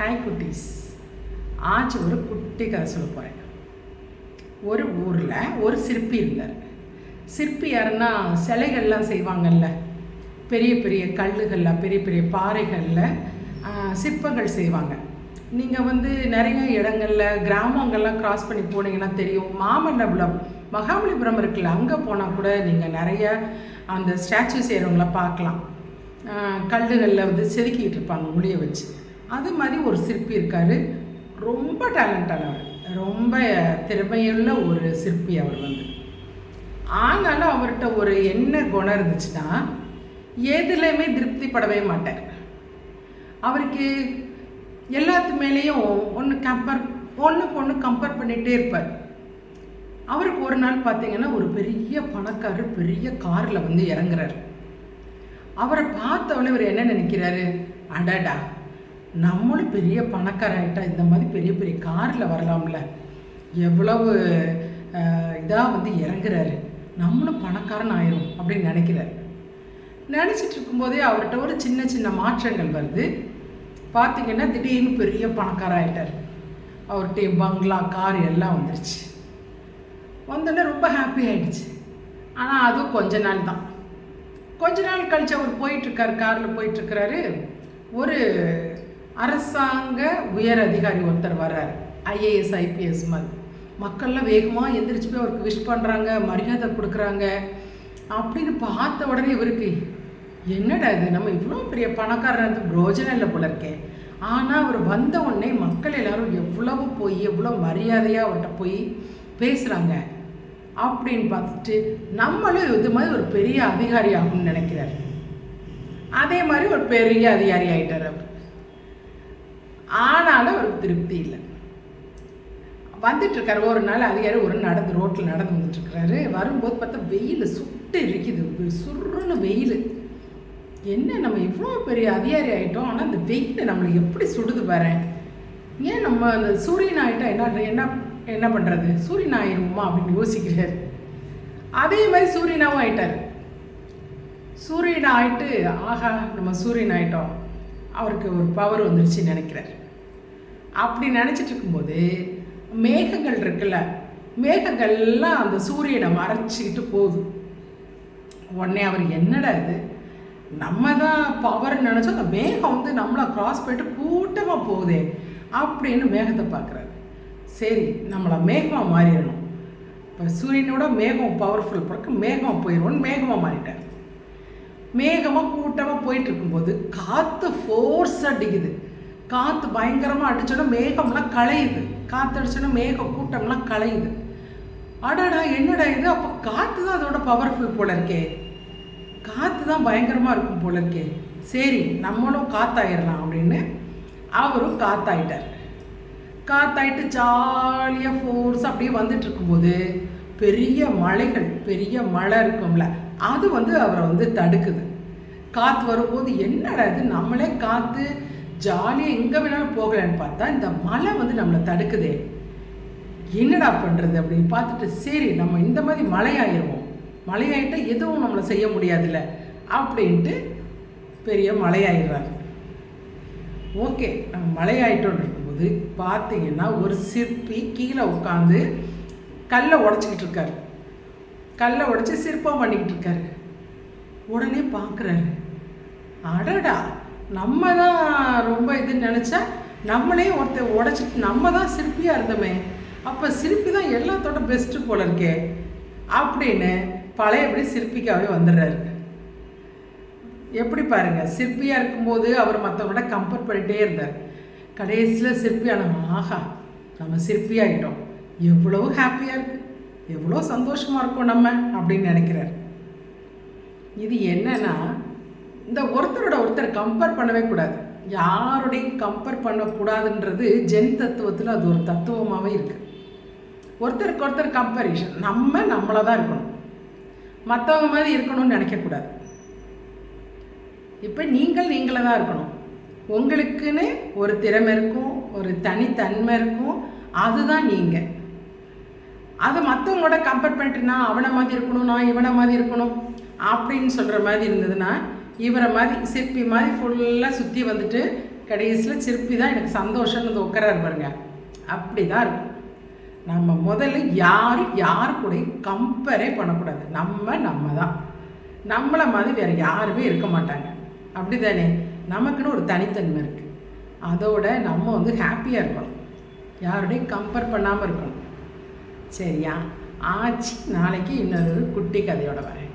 Hi குட்டீஸ். ஆச்சு ஒரு குட்டி கதை சொல்ல போகிறேன் ஒரு ஊரில் ஒரு சிற்பி இருந்தார். சிற்பி யாருன்னா சிலைகள்லாம் செய்வாங்கல்ல. பெரிய பெரிய கல்லுகளில் பெரிய பெரிய பாறைகளில் சிற்பங்கள் செய்வாங்க. நீங்கள் வந்து நிறைய இடங்களில் கிராமங்கள்லாம் க்ராஸ் பண்ணி போனீங்கன்னா தெரியும். மாமல்லபுரம் மகாபலிபுரம் இருக்குல்ல அங்கே போனால் கூட நீங்கள் நிறைய அந்த ஸ்டாச்சு செய்கிறவங்கள பார்க்கலாம். கல்லுகளில் வந்து செதுக்கிட்டு இருப்பாங்க முடிய வச்சு. அது மாதிரி ஒரு சிற்பி இருக்கார். ரொம்ப டேலண்டானவர் ரொம்ப திறமையுள்ள ஒரு சிற்பி அவர் வந்து. ஆனாலும் அவர்கிட்ட ஒரு என்ன குணம் இருந்துச்சுன்னா எதுலையுமே திருப்திப்படவே மாட்டார். அவருக்கு எல்லாத்து மேலேயும் ஒன்று கம்பேர் ஒன்றுக்கு ஒன்று கம்பேர் பண்ணிகிட்டே இருப்பார். அவருக்கு ஒரு நாள் பார்த்தீங்கன்னா ஒரு பெரிய பணக்காரர் பெரிய காரில் வந்து இறங்குறாரு. அவரை பார்த்தவொடனே இவர் என்ன நினைக்கிறாரு? அடடா நம்மளும் பெரிய பணக்காராயிட்டா இந்த மாதிரி பெரிய பெரிய காரில் வரலாம்ல. எவ்வளவு இதாக வந்து இறங்குறாரு. நம்மளும் பணக்காரன் ஆயிரும் அப்படின்னு நினைக்கிறார். நினச்சிட்டு இருக்கும்போதே அவர்கிட்ட ஒரு சின்ன சின்ன மாற்றங்கள் வருது. பார்த்திங்கன்னா திடீர்னு பெரிய பணக்காராயிட்டார் அவர்கிட்ட பங்களா கார் எல்லாம் வந்துருச்சு. வந்தோடனே ரொம்ப ஹாப்பி ஆயிடுச்சு. ஆனால் அதுவும் கொஞ்ச நாள் தான். கொஞ்ச நாள் கழிச்சு அவர் போயிட்டுருக்காரு காரில் போயிட்டுருக்கிறாரு ஒரு அரசாங்க உயர் அதிகாரி ஒருத்தர் வர்றார். ஐஏஎஸ் ஐபிஎஸ் மாதிரி. மக்கள்லாம் வேகமாக எந்திரிச்சு போய் அவருக்கு விஷ் பண்ணுறாங்க மரியாதை கொடுக்குறாங்க. அப்படின்னு பார்த்த உடனே இவருக்கு என்னடா இது? நம்ம இவ்வளோ பெரிய பணக்காரர் பிரோஜனம் இல்லை போல இருக்கேன் ஆனால் அவர் வந்த உடனே மக்கள் எல்லாரும் எவ்வளவு போய் எவ்வளோ மரியாதையாக அவர்கிட்ட போய் பேசுகிறாங்க அப்படின்னு பார்த்துட்டு நம்மளும் இது மாதிரி ஒரு பெரிய அதிகாரி ஆகும்னு நினைக்கிறார். அதே மாதிரி ஒரு பெரிய அதிகாரி ஆகிட்டார் அவர். ஆனாலும் அவருக்கு திருப்தி இல்லை. வந்துட்டுருக்காரு. ஒரு நாள் அதிகாரி ஒரு நடந்து ரோட்டில் நடந்து வந்துட்டுருக்கிறாரு. வரும்போது பார்த்தா வெயில் சுட்டு இருக்குது சுருன்னு வெயில். என்ன நம்ம இவ்வளோ பெரிய அதிகாரி ஆகிட்டோம் ஆனால் அந்த வெயில் நம்மளை எப்படி சுடுது பாரு. ஏன் நம்ம அந்த சூரியன் ஆகிட்டா என்ன என்ன என்ன பண்ணுறது சூரியன் ஆயிருமா அப்படின்னு யோசிக்கிறார். அதே மாதிரி சூரியனாவும் ஆயிட்டார். சூரியன் ஆயிட்டு ஆஹா நம்ம சூரியன் ஆயிட்டோம். அவருக்கு ஒரு பவர் வந்துருச்சு நினைக்கிறார் அப்படி நினச்சிட்டு இருக்கும்போது மேகங்கள் இருக்குல்ல மேகங்கள்லாம் அந்த சூரியனை மறைச்சிக்கிட்டு போகுது. உடனே அவர் என்னடா இது? நம்ம தான் பவர் நினச்சோம் அந்த மேகம் வந்து நம்மளை க்ராஸ் போயிட்டு கூட்டமாக போகுதே அப்படின்னு மேகத்தை பார்க்குறாரு. சரி நம்மளை மேகமாக மாறிடணும். இப்போ சூரியனோட மேகம் பவர்ஃபுல் பிறகு மேகம் போயிடுவோன்னு மேகமாக மாறிட்டார். மேகமாக கூட்டமாக போயிட்டு இருக்கும்போது காற்று ஃபோர்ஸ் அடிக்குது. காற்று பயங்கரமாக அடிச்சோன்னா மேகம்லாம் களையுது. காற்று அடிச்சோன்னா மேகம் கூட்டம்லாம் களையுது. அடடா என்னடா இது? அப்போ காற்று தான் அதோட பவர்ஃபுல் போல இருக்கே. காற்று தான் பயங்கரமாக இருக்கும் போல இருக்கே. சரி நம்மளும் காத்தாயிடலாம் அப்படின்னு அவரும் காத்தாயிட்டார். காத்தாயிட்டு ஜாலியாக ஃபோர்ஸ் அப்படியே வந்துட்டு இருக்கும்போது பெரிய மலைகள் பெரிய மழை இருக்கும்ல அது வந்து அவரை வந்து தடுக்குது. காற்று வரும்போது என்னடா இது? நம்மளே காற்று ஜாலியாக எங்கே வேணாலும் போகலான்னு பார்த்தா இந்த மழை வந்து நம்மளை தடுக்குதே. என்னடா பண்ணுறது அப்படின்னு பார்த்துட்டு சரி நம்ம இந்த மாதிரி மழையாயிருவோம். மழையாயிட்டால் எதுவும் நம்மளை செய்ய முடியாதுல்ல அப்படின்ட்டு பெரிய மழையாயிடுறாரு. ஓகே நம்ம மழையாயிட்டோன்னு இருக்கும்போது பார்த்தீங்கன்னா ஒரு சிற்பி கீழே உட்காந்து கல்லை உடச்சிக்கிட்டு இருக்காரு. கல்லை உடச்சி சிற்பம் பண்ணிக்கிட்டு இருக்காரு. உடனே பார்க்குறாரு. அடடா நம்ம தான் ரொம்ப இதுன்னு நினச்சா நம்மளே ஒருத்தர் உடச்சிட்டு நம்ம தான் சிற்பியாக இருந்தோமே. அப்போ சிற்பி தான் எல்லாத்தோட பெஸ்ட்டு போல இருக்கே அப்படின்னு பழையபடி சிற்பிக்காகவே வந்துடுறாரு. எப்படி பாருங்க சிற்பியாக இருக்கும்போது அவர் மற்றவங்களோட கம்பேர் பண்ணிகிட்டே இருந்தார். கடைசியில் சிற்பியான ஆஹா நம்ம சிற்பியாகிட்டோம் எவ்வளோ ஹாப்பியாக இருக்குது எவ்வளோ சந்தோஷமாக இருக்கும் நம்ம அப்படின்னு நினைக்கிறார். இது என்னன்னா இந்த ஒருத்தரோட ஒருத்தர் கம்பேர் பண்ணவே கூடாது. யாரோடையும் கம்பேர் பண்ணக்கூடாதுன்றது ஜென் தத்துவத்தில் அது ஒரு தத்துவமாகவே இருக்குது ஒருத்தருக்கு ஒருத்தர் கம்பேரிஷன் நம்ம நம்மளை தான் இருக்கணும். மற்றவங்க மாதிரி இருக்கணும்னு நினைக்கக்கூடாது. இப்போ நீங்கள் நீங்களாக தான் இருக்கணும். உங்களுக்குன்னு ஒரு திறமை இருக்கும் ஒரு தனித்தன்மை இருக்கும். அதுதான் நீங்கள் அது மற்றவங்களோட கம்பேர் பண்ணிட்டு நான் அவனை மாதிரி இருக்கணும் நான் இவனை மாதிரி இருக்கணும் அப்படின்னு சொல்கிற மாதிரி இருந்ததுன்னா இவரை மாதிரி சிற்பி மாதிரி ஃபுல்லாக சுற்றி வந்துட்டு கடைசியில் சிற்பி தான் எனக்கு சந்தோஷம்னு வந்து உட்காராரு பாருங்க. அப்படி தான் இருக்கும். நம்ம முதல்ல யாரும் யாரு கூட கம்பேரே பண்ணக்கூடாது. நம்ம நம்ம தான். நம்மளை மாதிரி வேறு யாருமே இருக்க மாட்டாங்க. அப்படி தானே நமக்குன்னு ஒரு தனித்தன்மை இருக்குது அதோட நம்ம வந்து ஹாப்பியாக இருக்கணும். யாரோடையும் கம்பேர் பண்ணாமல் இருக்கணும். சரியா? ஆச்சு. நாளைக்கு இன்னொரு குட்டி கதையோட வரேன்.